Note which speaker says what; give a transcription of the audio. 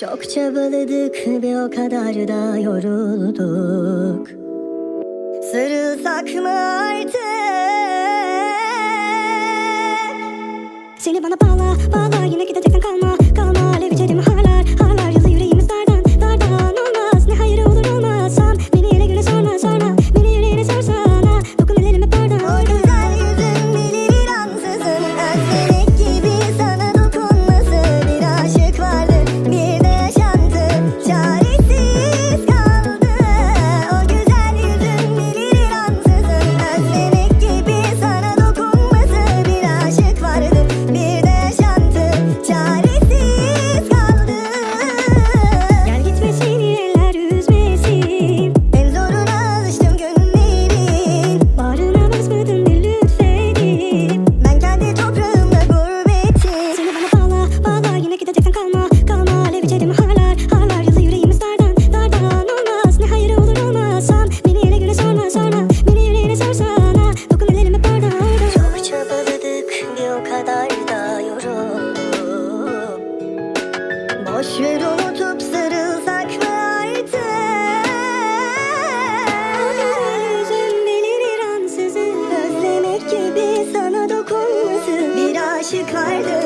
Speaker 1: Çok çabaladık bir o kadar da yorulduk. Sarılsak mı artık?
Speaker 2: Seni bana bağla Yine biçerim halar halar Yazı yüreğimiz dardan dardan Olmaz ne hayır olur olmazsam. Beni ele güne sorma sorma Beni ele ele sorsana Dokun ellerime orada orada.
Speaker 1: Çok çabaladık bir o kadar da yoruldum Boş ver unutup sarılsak mı ayrıca
Speaker 2: Yüzüm delirir ansızın.
Speaker 1: Özlemek gibi sana dokunmasın. Bir Aşık vardı